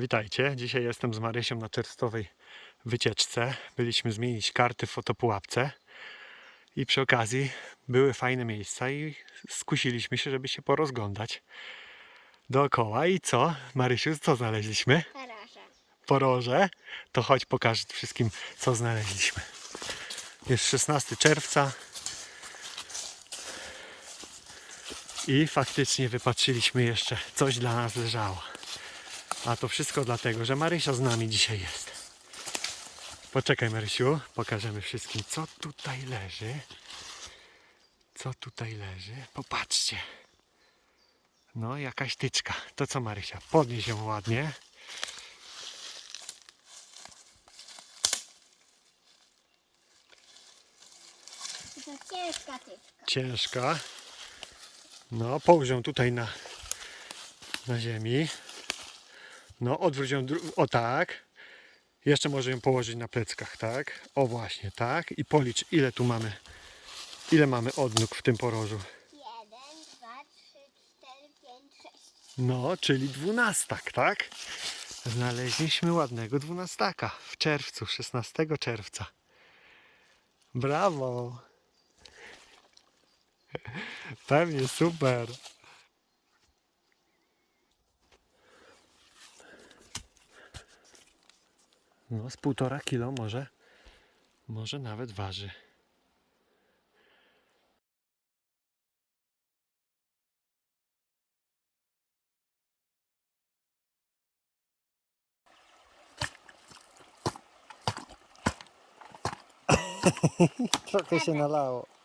Witajcie. Dzisiaj jestem z Marysią na czerwcowej wycieczce. Byliśmy zmienić karty w fotopułapce i przy okazji były fajne miejsca i skusiliśmy się, żeby się porozglądać dookoła. I co? Marysiu, co znaleźliśmy? Garaża. Poroże. To chodź pokażę wszystkim, co znaleźliśmy. Jest 16 czerwca. I faktycznie wypatrzyliśmy jeszcze, coś dla nas leżało. A to wszystko dlatego, że Marysia z nami dzisiaj jest. Poczekaj Marysiu, pokażemy wszystkim, co tutaj leży. Co tutaj leży? Popatrzcie. No, jakaś tyczka. To co Marysia? Podnieś ją ładnie. To ciężka tyczka. ciężka. No, połóż ją tutaj na, na ziemi. No, odwróć ją, o tak. Jeszcze może ją położyć na pleckach, tak? O właśnie, tak. I policz, ile tu mamy, ile mamy odnóg w tym porożu. Jeden, dwa, trzy, cztery, pięć, sześć. No, czyli dwunastak, tak? Znaleźliśmy ładnego dwunastaka w czerwcu, 16 czerwca. Brawo! Pewnie super. No, z półtora kilo może, może nawet waży. Trochę się nalało.